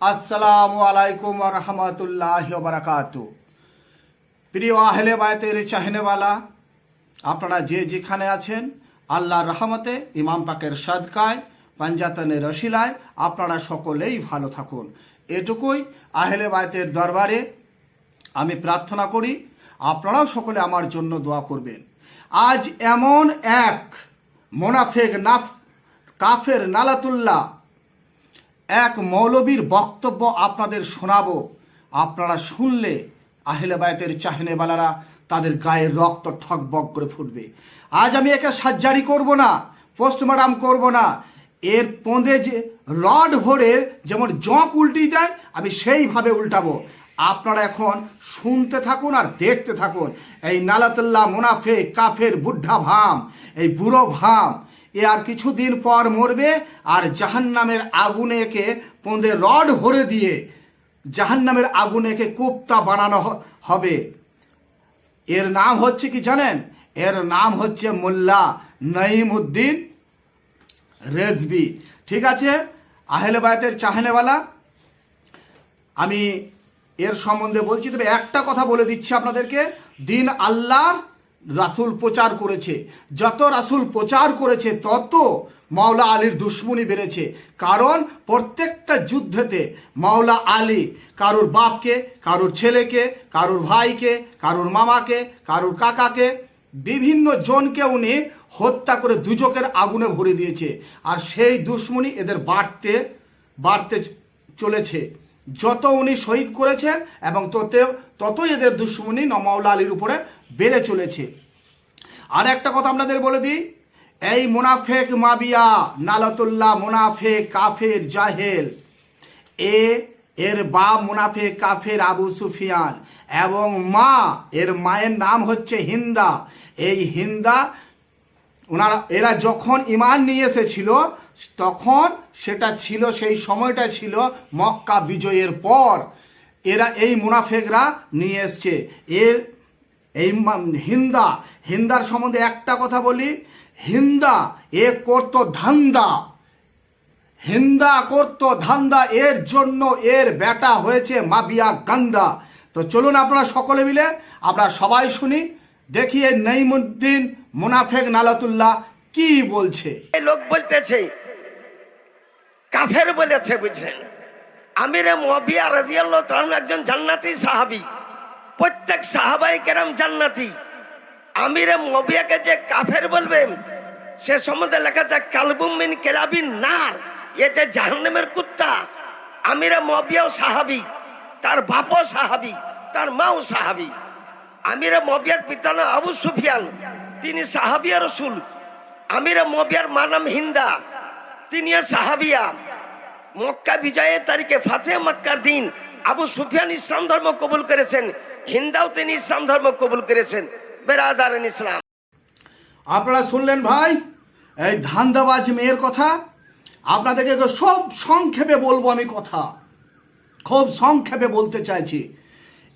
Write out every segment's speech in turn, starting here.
আসসালামু আলাইকুম রহমতুল্লাহ বারাকাত। প্রিয় আহলে বায়তের চাহনেওয়ালা, আপনারা যে যেখানে আছেন, আল্লাহর রহমতে ইমাম পাকের সদকায়, পাঞ্জাতনের রশিলায় আপনারা সকলেই ভালো থাকুন। এটুকুই আহলে বায়তের দরবারে আমি প্রার্থনা করি, আপনারাও সকলে আমার জন্য দোয়া করবেন। আজ এমন এক মোনাফেক নাফ কাফের নালাতুল্লাহ এক মৌলবীর বক্তব্য আপনাদের শোনাবো। আপনারা শুনলে আহলে বায়তের চাহনেওয়ালারা তাদের গায়ের রক্ত ঠকবক করে ফুটবে। আজ আমি একে সার্জারি করব না, পোস্টমর্টম করব না। এর পোঁদে যে রড ভরে যেমন জঁক উল্টি দেয়, আমি সেইভাবে উল্টাবো। আপনারা এখন শুনতে থাকুন আর দেখতে থাকুন। এই নালাতুল্লাহ মুনাফে কাফের, বুদ্ধা ভাম, এই বুড়ো ভাম এ আর কিছুদিন পর মরবে, আর জাহান্নামের আগুনে একে পোঁদে রড ভরে দিয়ে জাহান্নামের আগুনে একে কোপ্তা বানানো হবে। এর নাম হচ্ছে কি জানেন? এর নাম হচ্ছে মোল্লা নঈম উদ্দিন রেজবি। ঠিক আছে? আহলে বায়তের চাহনেওয়ালা, আমি এর সম্বন্ধে বলছি, তবে একটা কথা বলে দিচ্ছি আপনাদেরকে। দিন আল্লাহর রাসূল প্রচার করেছে। যত রাসুল প্রচার করেছে, তত মাওলা আলীর দুশ্মনী বেড়েছে। কারণ প্রত্যেকটা যুদ্ধেতে মাওলা আলী কারোর বাপকে, কারোর ছেলেকে, কারোর ভাইকে, কারোর মামাকে, কারোর কাকাকে, বিভিন্ন জনকে উনি হত্যা করে দুজকের আগুনে ভরে দিয়েছে। আর সেই দুশ্মনী এদের বাড়তে বাড়তে চলেছে। যত উনি শহীদ করেছেন এবং তত, ততই এদের দুশ্মনী নমাউলা আলীর উপরে বেড়ে চলেছে। আর একটা কথা আপনাদের বলে দিই, এই মোনাফেক মাবিয়া, নালতুল্লাহ মোনাফেক, কাফের জাহেল, এ, এর বা মুনাফে কাফের আবু সুফিয়ান এবং মা, এর মায়ের নাম হচ্ছে হিন্দা। এই হিন্দা ওনারা, এরা যখন ইমান নিয়ে এসেছিল, তখন সেটা ছিল, সেই সময়টা ছিল মক্কা বিজয়ের পর। এরা এই মুনাফেকরা নিয়ে এসছে। এর এই হিন্দা, হিন্দার সম্বন্ধে একটা কথা বলি। হিন্দা এ করতো ধান্দা। হিন্দা করত ধান্দা, এর জন্য এর ব্যাটা হয়েছে মাবিয়া গান্দা। তো চলুন আপনারা সকলে মিলে, আমরা সবাই শুনি। দেখি এই নঈমুদ্দিন মুনাফেক নালাতুল্লাহ কি বলছে? এই লোক বলতেছে কাফের বলেছে, বুঝলেন? আমিরে মবিয়া রাজিয়াল্লাহ তাআলা একজন জান্নাতি সাহাবী, প্রত্যেক সাহাবাই কেরাম জান্নাতি। আমিরে মবিয়াকে যে কাফের বলবেন, সে সম্বন্ধে লেখা যায় কালবুম মিন কেলাবিন নার, এ যে জাহান্নামের কুত্তা। আমিরে মবিয়াও সাহাবী, তার বাপও সাহাবী, তার মাও সাহাবী। আমিরে মবিয়ার পিতা নাম আবু সুফিয়ান। তিনি সাহাবিয়া রসুল। আমিরা মবিয়ার মার নাম হিন্দা। তিনি সাহাবিয়া। মক্কা বিজয়ের তারিখে ফাতে মক্কার দিন আবু সুফিয়ান ইসলাম ধর্ম কবুল করেছেন। হিন্দাও তিনি ইসলাম ধর্ম কবুল করেছেন। বেরাদার ইসলাম। আপনারা শুনলেন ভাই, এই ধান্দাবাজ মেয়ের কথা? আপনাদেরকে সব সংক্ষেপে বলব আমি কথা। খুব সংক্ষেপে বলতে চাইছি।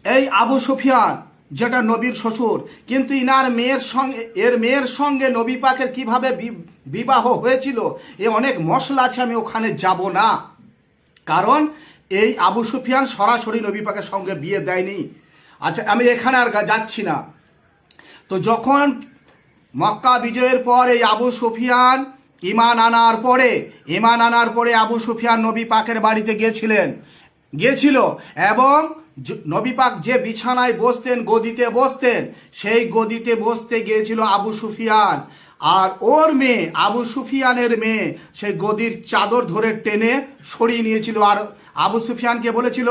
এই আবু সুফিয়ান যেটা নবীর শ্বশুর। কিন্তু ইনার মেয়ের সঙ্গে এর মেয়ের সঙ্গে নবী পাকের কীভাবে বিবাহ হয়েছিল, এ অনেক মশলা আছে, আমি ওখানে যাব না। কারণ এই আবু সুফিয়ান সরাসরি নবী পাকের সঙ্গে বিয়ে দেয়নি। আচ্ছা আমি এখানে আর যাচ্ছি না। তো যখন মক্কা বিজয়ের পর এই আবু সুফিয়ান ইমান আনার পরে ইমান আনার পরে আবু সুফিয়ান নবী পাকের বাড়িতে গিয়েছিলেন। গিয়েছিল এবং জ- নবী পাক যে বিছানায় বসতেন, গদিতে বসতেন, সেই গদিতে বসতে গিয়েছিল আবু সুফিয়ান। আর ওর মেয়ে, আবু সুফিয়ানের মেয়ে, সেই গদির চাদর ধরে টেনে সরিয়ে নিয়েছিল। আর আবু সুফিয়ানকে বলেছিল,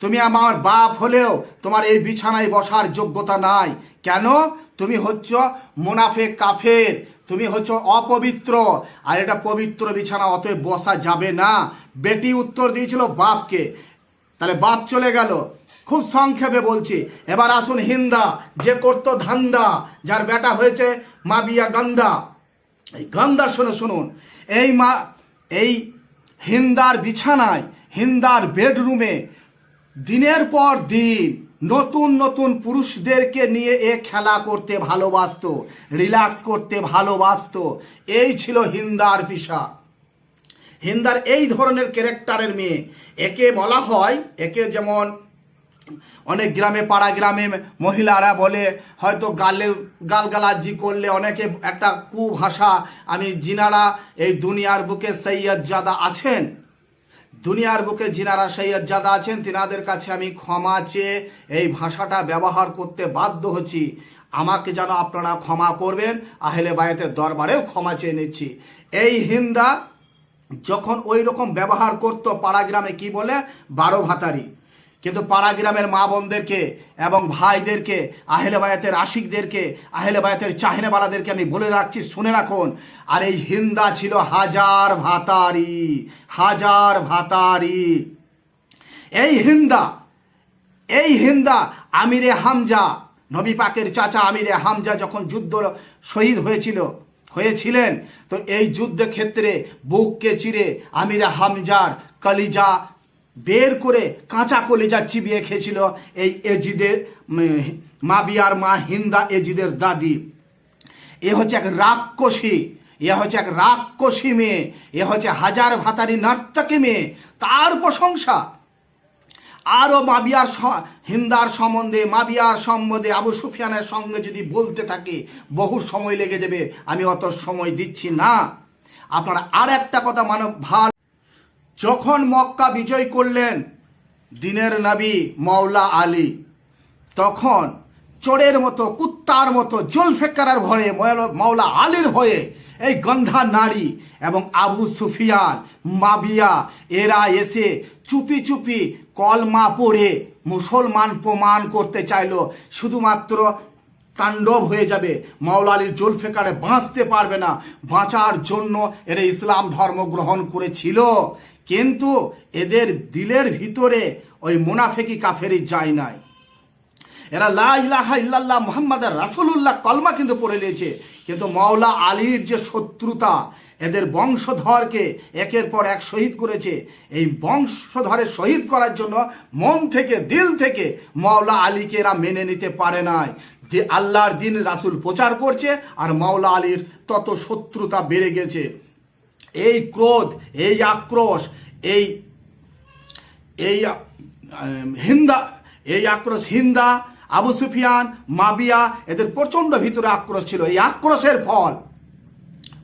তুমি আমার বাপ হলেও তোমার এই বিছানায় বসার যোগ্যতা নাই। কেন? তুমি হচ্ছ মুনাফে কাফের, তুমি হচ্ছ অপবিত্র। আর এটা পবিত্র বিছানা, অতএব বসা যাবে না। বেটি উত্তর দিয়েছিল, বাপকে। তাহলে বাপ চলে গেল। খুব সংক্ষেপে বলছি। এবার আসুন হিন্দা, যে করতো ধান্দা, যার বেটা হয়েছে মা বিয়া গান্দা এই গান্দার শুনে, শুনুন। এই মা, এই হিন্দার বিছানায়, হিন্দার বেডরুমে দিনের পর দিন নতুন নতুন পুরুষদেরকে নিয়ে এ খেলা করতে ভালোবাসতো, রিল্যাক্স করতে ভালোবাসতো। এই ছিল হিন্দার পেশা হিন্দার এই ধরনের ক্যারেক্টারের মেয়ে। একে বলা হয়, একে যেমন অনেক গ্রামে পাড়া গ্রামে মহিলারা বলে, হয়তো গালে গালগালাজি করলে অনেকে একটা কুভাষা, আমি জিনারা, এই দুনিয়ার বুকে সৈয়দ জাদা আছেন। দুনিয়ার বুকে জিনারা সৈয়দ জাদা আছেন, তিনাদের কাছে আমি ক্ষমা চেয়ে এই ভাষাটা ব্যবহার করতে বাধ্য হচ্ছি। আমাকে যেন আপনারা ক্ষমা করবেন, আহলে বায়াতের দরবারেও ক্ষমা চেয়ে নিচ্ছি। এই হিন্দা যখন ওই রকম ব্যবহার করতো পাড়া গ্রামে, কি বলে? বারো ভাতারি। কিন্তু পাড়া গ্রামের মা বোনদেরকে এবং ভাইদেরকে, আহেলে বায়াতের আশিকদেরকে, আহেলে বায়াতের চাহিনেবালাদেরকে আমি বলে রাখছি, শুনে রাখুন। আর এই হিন্দা ছিল হাজার ভাতারি হাজার ভাতারি। এই হিন্দা এই হিন্দা আমিরে হামজা, নবী পাকের চাচা আমিরে হামজা যখন যুদ্ধ শহীদ হয়েছিল হয়েছিলেন। তো এই যুদ্ধ ক্ষেত্রে বুককে চিরে আমিরা হামজার কলিজা বের করে কাঁচা কলিজা চিবিয়ে খেয়েছিল এই এজিদের মা বিয়ার মা হিন্দা এজিদের দাদি। এ হচ্ছে এক রাক্ষসী, এ হচ্ছে এক রাক্ষসী মেয়ে, এ হচ্ছে হাজার ভাতারি নর্তকী মেয়ে। তার প্রশংসা আরও মাবিয়ার হিন্দার সম্বন্ধে, মাবিয়ার সম্বন্ধে আবু সুফিয়ানের সঙ্গে যদি বলতে থাকি, বহু সময় লেগে যাবে, আমি অত সময় দিচ্ছি না। আপনারা আর একটা কথা মানব ভালো যখন মক্কা বিজয় করলেন দিনের নবী মৌলা আলী, তখন চোরের মতো, কুত্তার মতো, জুলফেকারের ভয়ে মৌলা আলীর ভয়ে এই গন্ধা নারী এবং আবু সুফিয়ান, মাবিয়া, এরা এসে চুপি চুপি কলমা পড়ে মুসলমান প্রমাণ করতে চাইলো, শুধুমাত্র তাণ্ডব হয়ে যাবে। মাওলা আলীর জুলফেকারে বাঁচতে পারবে না। বাঁচার জন্য এরা ইসলাম ধর্ম গ্রহণ করেছিল। কিন্তু এদের দিলের ভিতরে ওই মুনাফেকি কাফেরি যায় নাই। এরা লা ইলাহা ইল্লাল্লাহ মুহাম্মদ রাসূলুল্লাহ কলমা কিন্তু পড়ে নিয়েছে। কিন্তু মাওলা আলীর যে শত্রুতা এদের বংশধরকে একের পর এক শহীদ করেছে। এই বংশধরের শহীদ করার জন্য মন থেকে, দিল থেকে মাওলা আলীকে এরা মেনে নিতে পারে নাই। আল্লাহর দিন রাসুল প্রচার করছে আর মাওলা আলীর তত শত্রুতা বেড়ে গেছে। এই ক্রোধ, এই আক্রোশ, এই এই হিন্দা, এই আক্রোশ হিন্দা, আবু সুফিয়ান, মাবিয়া, এদের প্রচণ্ড ভিতরে আক্রোশ ছিল। এই আক্রোশের ফল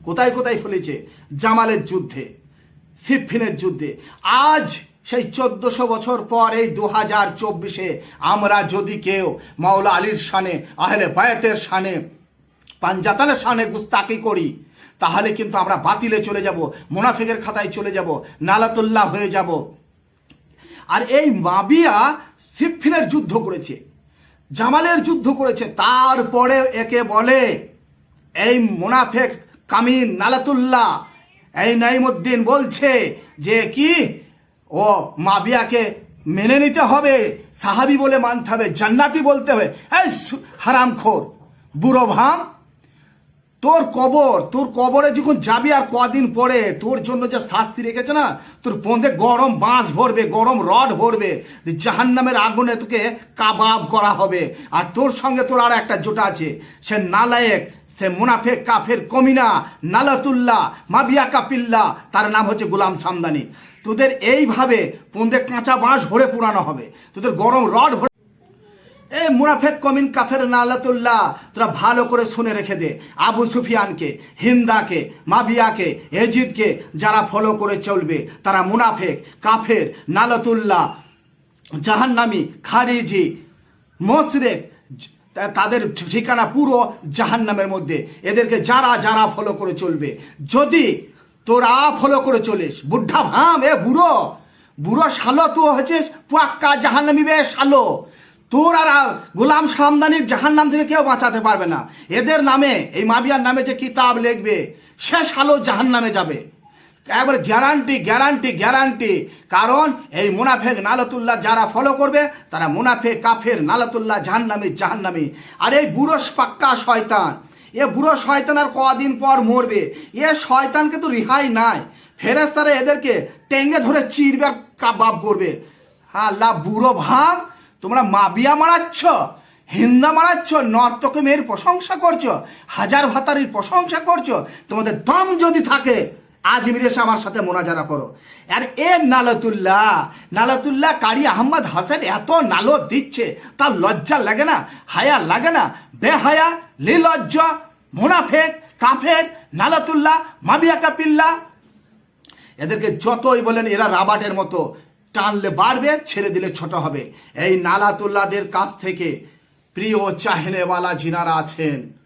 কোথায় কোথায় ফেলেছে? জামালের যুদ্ধে, সিফিনের যুদ্ধে। আজ সেই চোদ্দশো বছর পর এই দু হাজার চব্বিশে আমরা যদি কেউ মাওলা আলীর শানে, আহলে বায়াতের শানে পাঞ্জাতানের শানে গুস্তাকি করি, তাহলে কিন্তু আমরা বাতিলে চলে যাব, মুনাফিকের খাতায় চলে যাব, নালাতুল্লাহ হয়ে যাব। আর এই মাবিয়া সিফিনের যুদ্ধ করেছে, জামালের যুদ্ধ করেছে তারপরে একে বলে, এই মুনাফেক কামিন নালাতুল্লাহ। এই নাইমুদ্দিন বলছে যে কি? ও মাবিয়াকে মেনে নিতে হবে, সাহাবি বলে মানতে হবে, জান্নাতি বলতে হবে। এই হারামখোর বুড়ো ভাম, তোর কবর, তোর কবরে যখন যাবি আর কদিন পরে তোর জন্য যে শাস্তি রেখেছে না, তোর পন্দে গরম বাঁশ ভরবে, গরম রড ভরবে জাহান্নামের আগুনে তোকে কাবাব করা হবে। আর তোর সঙ্গে তোর আর একটা জোটা আছে, সে নালায়েক সে মুনাফেক কাফের কমিনা, নালাতুল্লাহ, মাবিয়া কাপিল্লা তার নাম হচ্ছে গুলাম সামদানি। তোদের এইভাবে পন্দে কাঁচা বাঁশ ভরে পুরানো হবে। তোদের গরম রড ভরে এই মুনাফেক কমিন, কাফের নালাতুল্লাহ, তোরা ভালো করে শুনে রেখে দে। আবু সুফিয়ানকে, হিন্দাকে, মাবিয়াকে, এজিদকে যারা ফলো করে চলবে, তারা মুনাফেক কাফের, নালাতুল্লাহ, জাহান্নামি, খারিজি, মোশরেক তা- তাদের ঠিকানা পুরো জাহান্নামের মধ্যে। এদেরকে যারা যারা ফলো করে চলবে। যদি তোরা ফলো করে চলিস বুদ্ধা ভাম, এ বুড়ো বুড়ো শালো তুই হচ্ছিস পাক্কা জাহান্নামি বে শালো। তোর আর গোলাম সামদানির জাহান্নাম থেকে কেউ বাঁচাতে পারবে না। এদের নামে, এই মাবিয়ার নামে যে কিতাব লিখবে, সে শালো জাহান্নামে যাবে। একবার গ্যারান্টি গ্যারান্টি গ্যারান্টি কারণ এই মুনাফেক নালতুল্লাহ যারা ফলো করবে, তারা মুনাফেক, কাফের, নালতুল্লাহ, জাহান্নামি জাহান্নামি। আর এই বুড়ো পাক্কা শয়তান, এ বুড়ো শয়তান আর কদিন পর মরবে। এ শয়তানকে তো রিহাই নাই। ফেরেস্তারা এদেরকে টেঙ্গে ধরে চিরবার কাবাব করবে। হ্যাঁ আল্লাহ, বুড়ো ভাব, তোমরা মাবিয়া মারাচ্ছ, হিন্দা মারাচ্ছ, নর্তকে মেয়ের প্রশংসা করছ, হাজার ভাতারির প্রশংসা করছ, তোমাদের দম যদি থাকে আজমির এসে আমার সাথে মোনাজারা করো। আর এ নালতুল্লাহ নালতুল্লাহ কারি আহমদ হাসান এত নালো দিচ্ছে, তার লজ্জা লাগে না, হায়া লাগে না, বেহায়া, লিলজ্জা, মোনাফেক, কাফের, নালাতুল্লাহ, মাবিয়া কাপিল্লা। এদেরকে যতই বলেন এরা রাবাটের মতো, টানলে বাড়বে, ছেড়ে দিলে ছোট হবে। এই নালাতুল্লাদের কাছ থেকে প্রিয় চাহনেওয়ালা জিনারা আছেন।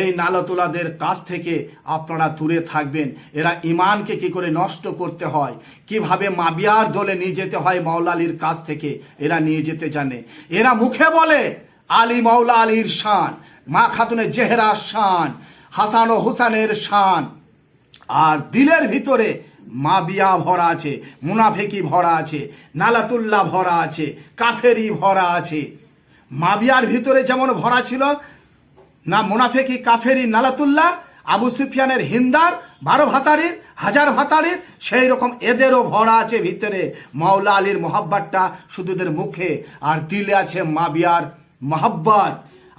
এই নালাতুল্লাদের কাছ থেকে আপনারা দূরে থাকবেন। এরা ইমানকে কি করে নষ্ট করতে হয়? কীভাবে মাবিয়ার দলে নিয়ে যেতে হয় মাওলা আলীর কাছ থেকে? এরা নিয়ে যেতে জানে। এরা মুখে বলে, আলী মাওলা আলীর শান, মা খাতুনের জেহরা শান, হাসান ও হুসানের শান। আর দিলের ভিতরে মাবিয়া ভরা আছে, মুনাফেকি ভরা আছে, নালাতুল্লাহ ভরা আছে কাফেরি ভরা আছে। মাবিয়ার ভিতরে যেমন ভরা ছিল না মুনাফেকি কাফেরি নালাতুল্লাহ, আবু সুফিয়ানের হিন্দার, বারো ভাতারির, হাজার ভাতারির, সেই রকম এদেরও ভরা আছে ভিতরে। মাওলা আলীর মোহাব্বাতটা শুধুদের মুখে, আর দিলে আছে মাবিয়ার মহাব্বত,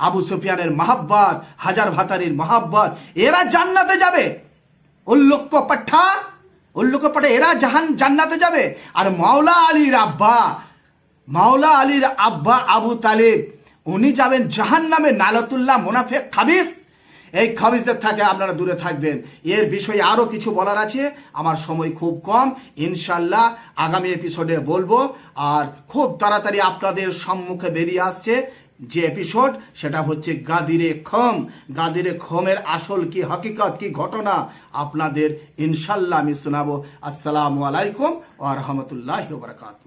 আবু সুফিয়ানের মহাব্বত, হাজার ভাতারির মহাব্বত। এরা জান্নাতে যাবে। উল্লক্ষ পাঠা উল্লক্ষ পাঠা, এরা জাহান জান্নাতে যাবে। আর মাওলা আলীর আব্বা, মাওলা আলীর আব্বা আবু তালিব উনি যাবেন জাহান নামে নালতুল্লাহ মুনাফেক খাবিস। এই খাবিসদের থাকে আপনারা দূরে থাকবেন। এর বিষয়ে আরও কিছু বলার আছে। আমার সময় খুব কম। ইনশাল্লাহ আগামী এপিসোডে বলব। আর খুব তাড়াতাড়ি আপনাদের সম্মুখে বেরিয়ে আসছে যে এপিসোড সেটা হচ্ছে গাদিরে খম। গাদিরে খমের আসল কি হকিকত, কি ঘটনা আপনাদের ইনশাল্লাহ আমি শোনাবো। আসসালামু আলাইকুম ওয়া রাহমাতুল্লাহি ওয়া বারাকাতুহু।